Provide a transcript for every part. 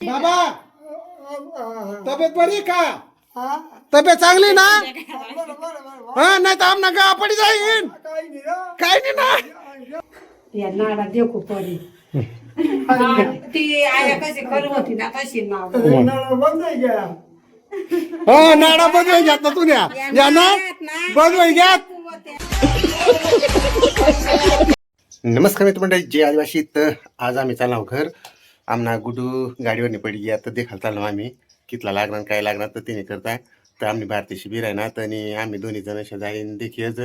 बाबा तब्येत बरी का? तब्येत चांगली ना? हा नाही तर आमना गा पडी जाईन. काय नाही ना. या नाडा देखू पडी ती आया कशी होती ना तशी नाव. हो नाडा बदवाय घ्यात ना तुझ्या या ना? बदवाय घ्यात नमस्कार मित्र मंडळी जय आदिवासी. तर आज आम्ही चाललो घर. आमना गुडू गाडीवर पडी गया तर देखायला चाललो आम्ही. कितला लागणार काय लागणार तर तिने करता तर आम्ही भारतीशी शिबिर आहे ना आणि आम्ही दोन्ही जण असे जाईन देखील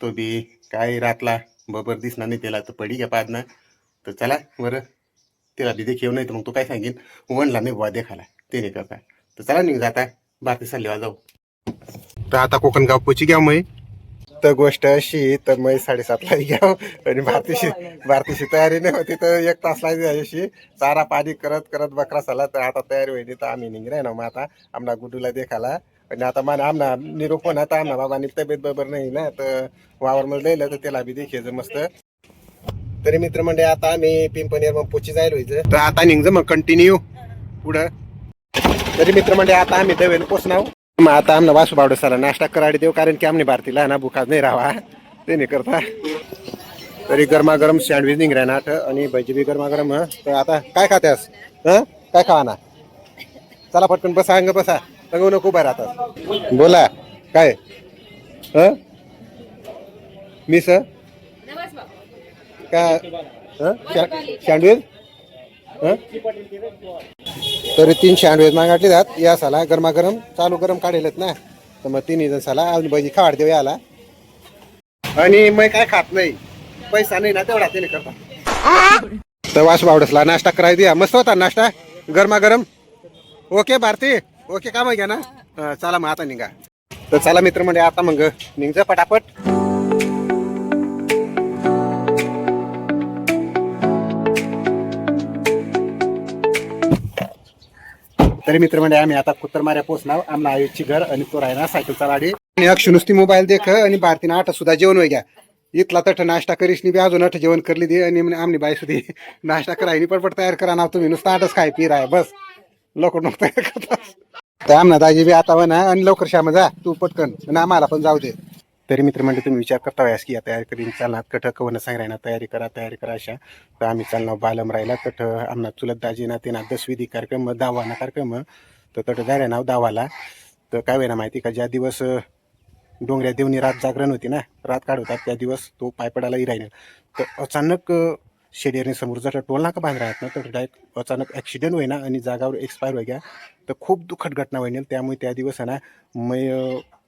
तो बी काय रातला बरोबर दिसणार नाही त्याला तर पडी घ्या पाहत ना. तर चला बरं. त्याला बी देखील नाही तर मग तो काय सांगेन? वनला नाही बुवा देखायला. ते नाही करता तर चला निघ जाता भारती सल्लेवा जाऊ. तर आता कोकणगाव पोची घ्या मग तर गोष्ट अशी तर मग साडेसातला घ्या. आणि भारतीशी भारतीशी तयारी नाही होती तर एक तास लागली अशी चारा पाणी करत करत बकरा झाला तर आता तयारी होईल. तर आम्ही निघणार ना मग आता आमना गुडूला देखाला आणि आता मान आमना निरोप ना आता आमना बाबांनी तब्येत बरोबर नाही ना तर वावर मला लिहिलं तर त्याला बी देखायचं मस्त. तरी मित्र म्हणजे आता आम्ही पिंपणीवर मग पोची जायला व्हायचं. तर आता निघ मग कंटिन्यू पुढं. तरी मित्र म्हणजे आता आम्ही दवेल पोचणार मग आता आमना वासू बावडसाला नाश्ता कराडी देऊ कारण की आमने भारतीला ना भुखात नाही राहा ते नाही करता. तरी गरमागरम सँडविच निघ ना आणि भजी बी गरमागरम हं. तर आता काय खात्यास हं? काय खावा ना? चला पटकन बसा अंग बसा. सांगू नको उभा राहतात बोला. काय? हं? मी सर काय हं? सँडविच हं? तरी तीनशे सँडविच मागाटले जात. या साला गरमागरम चालू गरम काढेलत ना. तर मग तिन्ही जण साला अजून भाजी खावाड देऊ याला. आणि मग काय खात नाही. पैसा नाही ना तेवढा ते करता. तर वास बावडसला नाश्ता करायला द्या. मस्त होता नाश्ता. गरमागरम. ओके भारती. ओके का मग घ्या ना. चला मग आता निघा. तर चला मित्र म्हणजे आता मग निघजा पटापट. तरी मित्र म्हणजे आम्ही आता कुत्तरमाऱ्या पोचणार आमना आयुषची घर आणि तो राहणार सायकलचा गाडी आणि अक्षु नुसती मोबाईल देख आणि भारतीनं आठ सुद्धा जेवण वय घ्या. इथला तठ नाश्ता करीस बी अजून अठ जेवण करली दे आणि म्हणे आमनी बाई सुधी नाश्ता करायनी पटपट तयार करा ना तुम्ही. नुसतं आठच खाय पी राय बस. लवकर नको तयार करता तर आमना दाजी बी आता म्हणा आणि लवकर श्याम जा तू पटकन. आणि आम्हाला पण जाऊ दे. तरी मित्र म्हणजे तुम्ही विचार करता व्यास की या तयारी करीन चालणार कठ कवन सांग राहिना तयारी करा तयारी करा अशा. तर आम्ही चालणार बालम राहिला कठ आमना चुलत दाजी तेना दसविधी कार्यक्रम दावाना कार्यक्रम. तर तट जायला नाव दावाला. तर काय वेळा माहिती का ज्या दिवस डोंगऱ्या देवनी रात जागरण होती ना रात काढवतात त्या दिवस तो पाय राहिला तर अचानक शेडियरने समोरचा टोल नाका बांध राहत ना तर डायरेक्ट अचानक ॲक्सिडेंट होईना आणि जागावर एक्सपायर होई गया. तर खूप दुःखद घटना होईल त्यामुळे त्या दिवस आहे ना मै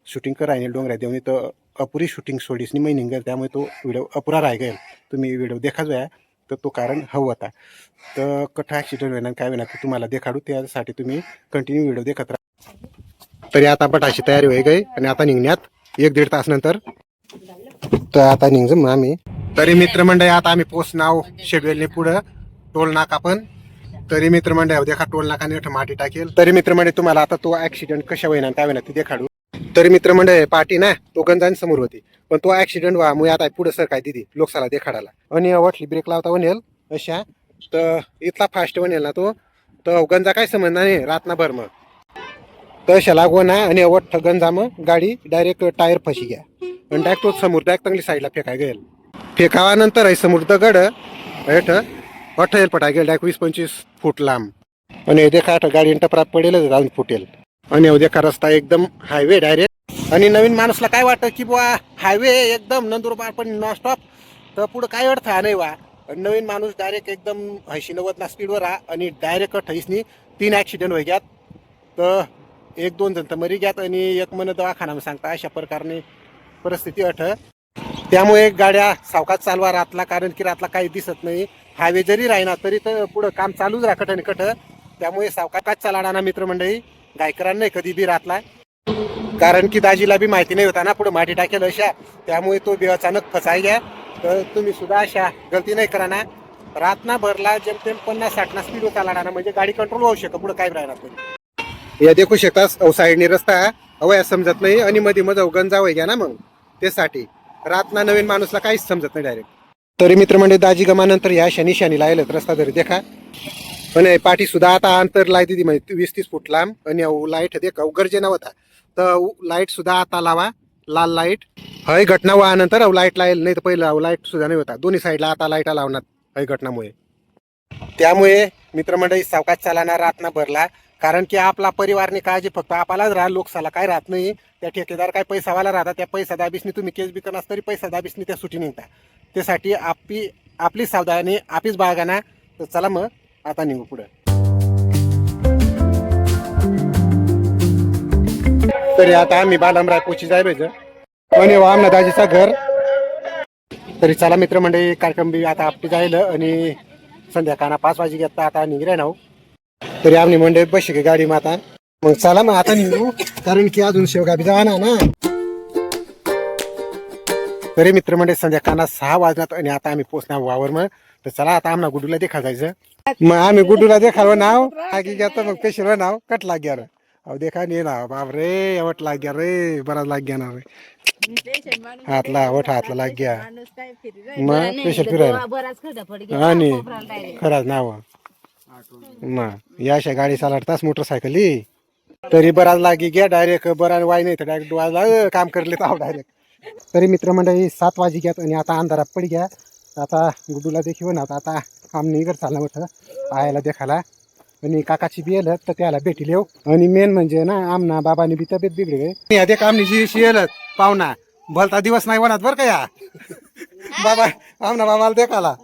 शूटिंग करायने डोंगऱ्या देवनी तर अपुरी शूटिंग सोडीसनी मै गेल. त्यामुळे तो व्हिडिओ अपुरा राह गेल. तुम्ही व्हिडिओ देखाच आहे तर तो कारण हवं होता. तर कठा ॲक्सिडेंट होणार काय होईना ते तुम्हाला देखाडू. त्यासाठी तुम्ही कंटिन्यू व्हिडिओ देखत राहा. तरी आता पटाशी तयारी होई गई आणि आता निघण्यात एक दीड तास नंतर. तर आता निघ मग आम्ही. तरी मित्रमंडळी आता आम्ही पोचनाव शेडवेलने पुढं. टोल नाका पण. तरी मित्रमंडळ देखा टोल नाकाने माटी टाकेल. तरी मित्रमंडळी तुम्हाला आता तो ऍक्सिडेंट कशा होईना त्या होईना ते देखाडू. तरी मित्रमंडळ पाठी ना तो गंजान समोर होती. पण तो ऍक्सिडेंट व्हामुळे आता पुढे सर काय दिदी लोकसाला देखाडाला. आणि वाटली ब्रेक लावता वनेल अशा. तर इथला फास्ट वनेल ना तो. तर गंजा काय समजणार नाही रातना भर मग तशा लागू ना आणि अवट गंजा मग गाडी डायरेक्ट टायर फशी घ्या. आणि डायरेक्ट तो समोर डायरेक्ट चांगली साईडला फेकाय गेल. फेकावानंतर आहे समोर दगड हेठ अठ्ठेल पटाय गेल डायरेक्ट वीस पंचवीस फूट लांब. आणि देखा गाडी टपरात पडेल जाऊन फुटेल. आणि उद्या रस्ता एकदम हायवे डायरेक्ट आणि नवीन माणूसला काय वाटतं की बुवा हायवे एकदम नंदुरबार पण नॉनस्टॉप तर पुढं काय अर्थ हा नाही वा आणि नवीन माणूस डायरेक्ट एकदम ऐंशी नव्वदला स्पीडवर हा आणि डायरेक्ट अठ्ठावीसनी तीन ॲक्सिडेंट होई घ्यात. तर एक दोन जण तर मरी घ्यात आणि एक मन दवाखाना सांगता अशा प्रकारने परिस्थिती अठ त्यामुळे गाड्या सावकाच चालवा रातला कारण की रातला काही दिसत नाही. हायवे जरी राहिना तरी तर पुढं काम चालूच राखट आणि कट त्यामुळे सावकाच चालाडाना मित्रमंडळी गायकरांना नाही कधी बी रातला. कारण की दाजीला बी माहिती नाही होता ना पुढे माटी टाकेल अशा. त्यामुळे तो बी अचानक फसाय घ्या तर तुम्ही सुद्धा अशा गलती नाही करा ना. रातना भरला जेमतेम पन्नास साठना स्पीड होता ना म्हणजे गाडी कंट्रोल होऊ शकत पुढे काय राहणार तुम्ही या देखू शकता साईडने रस्ता. अवया समजत नाही. आणि मध्ये मध्ये अवगण जावं घ्या ना मग त्यासाठी. रातना नवीन माणूसला काहीच समजत नाही डायरेक्ट तरी मित्र म्हणजे दाजी गमानंतर या शनी शनीला आलेत. रस्ता तरी देखा. आणि पाठी सुद्धा आता अंतर लाइट दिली म्हणजे वीस तीस फूट लांब आणि लाइट दे का गरजे नव्हता तर लाइट सुद्धा आता लावा लाल लाइट हय घटना व्हानंतर लाइट लाईल नाही तर पहिलं लाइट सुद्धा नाही होता दोन्ही साईडला आता लाइट लावणार हय घटनामुळे त्यामुळे मित्रमंडळी सावकाश चालना रातना भरला कारण की आपला परिवारने काळजी फक्त आपलाच राहा लोकसाला काय राहत नाही त्या ठेकेदार काय पैसावाला राहता त्या पैसा दाबीसनी तुम्ही केस बी करणार तरी पैसा दाबीसनी त्या सुटी निघता त्यासाठी आपली आपली सावधानी आपलीच बाळगाना तर चला मग आता निघू पुढे. तरी आता आम्ही बालमराय पोची जाय पाहिजे आणि आमना दाजीचा घर. तरी चला मित्र मित्रमंडळी कार्यक्रम बी आता आपली जाईल आणि संध्याकाळ पाच वाजे घेतला आता निघले ना तरी आम्ही मंडळी बशी गाडी माता. मग चला मग आता निघू कारण की अजून शेवगा बी जाणार ना. तरी मित्रमंडळी संध्याकाळ सहा वाजण्यात आणि आता आम्ही पोचणार वावर मग तर चला आता आम्हाला गुडूला देखा जायचं. मग आम्ही गुडूला देखाव नाव. आगी घ्या मग पेशल नाव. कट लाग्या रे. अहो देखा नाही ना बाप रे एवढ लाग ग्या रे. बराच लाग ग्या ना रे हातला वठ हातला लाग ग्या मग पेशल फिरायला. आणि खरंच नाव. मग या अशा गाडी चालवताच मोटरसायकली. तरी बराच लागी घ्या डायरेक्ट बरा वाय नाही तर डायरेक्ट वाजला काम करले तर डायरेक्ट तरी मित्रमंडळी सात वाजी घ्यात आणि आता अंधारात पडी घ्या. आता गुडूला देखील ना आता काम नाही कर चाललं मोठं आयाला देखाला आणि काकाची बी येलं तर त्याला भेटी येऊ आणि मेन म्हणजे ना आमना बाबानी बी तब्येत बिघडली या देख आमनी जी शी येलं पाहुणा. भलता दिवस नाही होणार बरं का या? बाबा आमना बाबाला देखाला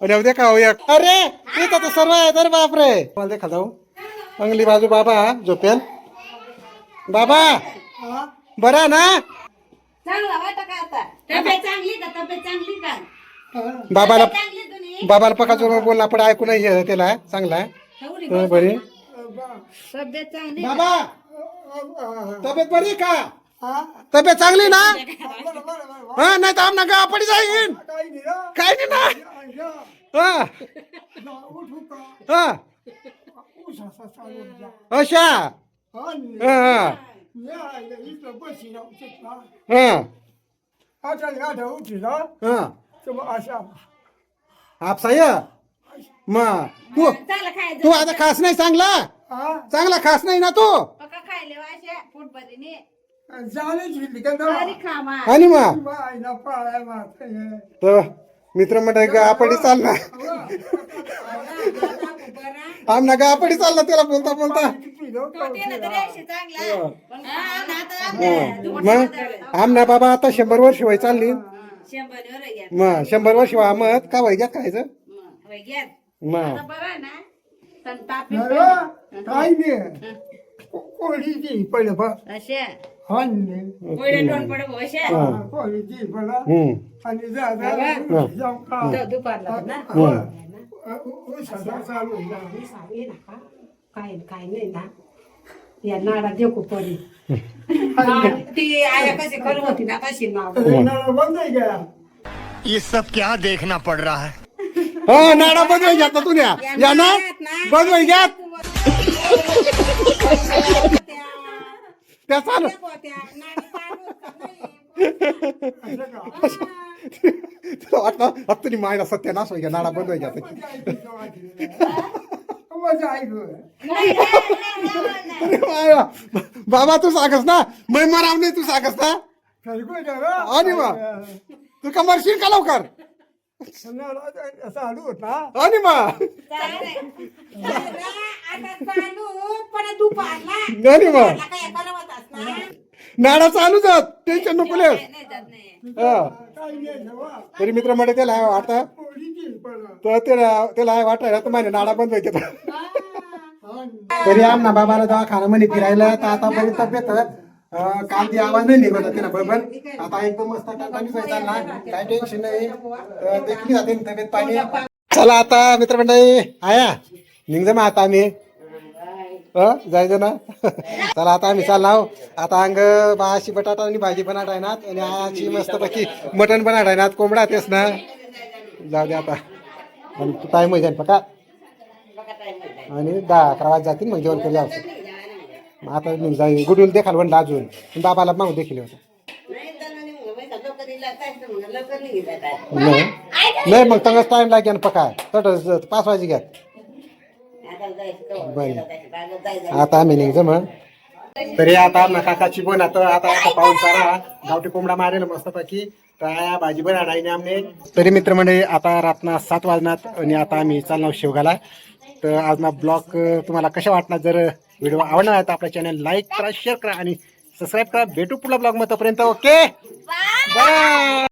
आणि देखा हो एक. अरे इथं तर सर्व आहे तर बापरे. मला देखा जाऊ. अंगली बाजू बाबा झोपेल. बाबा बरा ना? चांगला वाटत का आता? तब्येत चांगली का? तब्येत चांगली का? बाबाला चांगली तुम्ही बाबाला पकाचो बोलला पण ऐकू नाही येत त्याला चांगला हं, बरी. तब्येत चांगली बाबा तब्येत बरी का? तब्येत चांगली ना? हा नाही तर आमना गा पडी जाईन काय नाही ना? हा. हा. अशा. हा हा हा हा आपसाय मग तू चांगलं खायचं तू आता खास नाही चांगला चांगला खास नाही ना तू पका खायले वाशे पोटभरीने खा मा आणि मग तर मित्र म्हणतात गापडी चालला आमना गापडी चालला त्याला बोलता बोलता. मग आमना बाबा आता शंभर वर्ष वय चालली. मग शंभर वर्ष वय मत का वय घ्या खायचं? मग काय नाही. कोळीची पडलं बा अशा? हाणले दोन पड अशा? कोळीची पडला हम्म. आणि जा जा हा. जाऊ का? दुपारला ना? उसाचा चालू आहे. काय काय नाही ना. या नाडा देखू पडी ती आया कशी करू होती ना नाव बंद ये सब क्या देखना पड़ रहा है? हा नाडा बदवाय घ्या तू न्या? या ना? बदवाय घ्या त्या चालू तुला वाटलं आता? तुम्ही मायला सत्यानाश होय घ्या नाडा माया. बाबा तू सांगस ना? मै मराव नाही तू सांगस ना? आणि वा. तू का मरशील का लवकर? चालू होता आणि मा? ना नाडा चालू जात. टेन्शन नको लेस. हा. जेव्हा तरी मित्र म्हणते त्याला आहे पडला तर त्याला त्याला आहे वाटायला तर माझ्या नाडा बंद व्हायचे तरी आमना बाबाला दवाखाना म्हणे फिरायला तर आता बरी तब्येत काल ती आवाज नाही निघत होती ना बरोबर? आता एकदम मस्त टाटानीच आहे चालला काय टेन्शन नाही. अं, देखली जाते ना तब्येत पाणी. चला आता मित्रमंडळी आया. निघ मग आता आम्ही. जायचं ना? चला आता आम्ही चाललो हो. आता अंग बाशी बटाटा आणि भाजी बनाटायनात आणि आयाची मस्त पैकी मटण बनाटायनात कोंबडा तेच ना? जाऊ दे आता. आणि टाईम जाईल पका आणि दहा अकरा वाज जातील मग जेवण करू जाऊ आता जाईल गुडूल देखाल म्हणलं अजून. बाबाला मागू देखील होता नाही. नाही मग तंगच टाइम लागेल पका तट पाच वाजे घ्या. बरं. आता आम्ही निघतो मग. तरी आता आपला काकाची बोन आता आता आता पाऊस चारा गावठी कोंबडा मारेल मस्तपैकी. तर आया भाजी पण आणायने आमने तरी मित्रमंडळी आता रातना सात वाजनात आणि आता आम्ही चालणार शेवगाला. तर आज ना ब्लॉग तुम्हाला कशा वाटणार जर व्हिडिओ आहे तर आपल्या चॅनल लाईक करा शेअर करा आणि सबस्क्राईब करा. भेटू पुढल्या ब्लॉगमध्ये तोपर्यंत ओके बाय